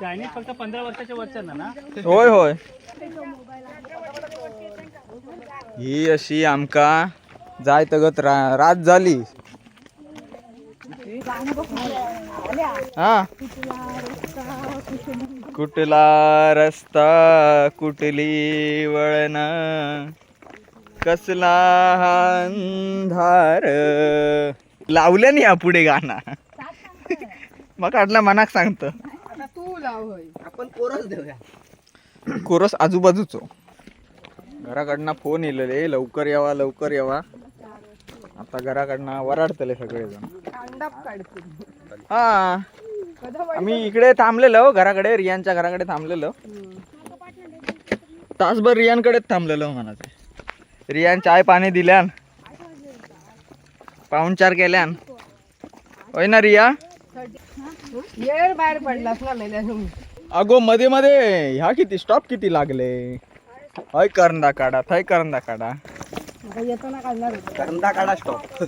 Chinese फक्त पंधरा वर्षाच्या वरच्यांना ना? होय होय. ही अशी आमका जाय तगत रा रात झाली. हा. कुठला रस्ता कुठली वळण? कसला हा अंधार? लावलं नाही या पुढे गाणं. मग आटला मनाक सांगतं. आपण कोरच देऊया. कोरस आजूबाजूचो. घराकडनं फोन येलेले लवकर यावा लवकर यावा. आता घराकडनं वराडतले सगळेजण. हा. आम्ही इकडे थांबलेलो घराकडे रियांच्या घराकडे थांबलेलो. तासभर रियांकडेच थांबलेलो म्हणाचे रियान चाय पाणी दिल्यान. पाहुणचार केल्यान. होय ना रिया? येळ बाहेर पडलास ना अगो मध्ये मध्ये ह्या किती स्टॉप किती लागले? हय करंदा काढा थंय करंदा काढा. येताना काढणार. करंदा काढा स्टॉप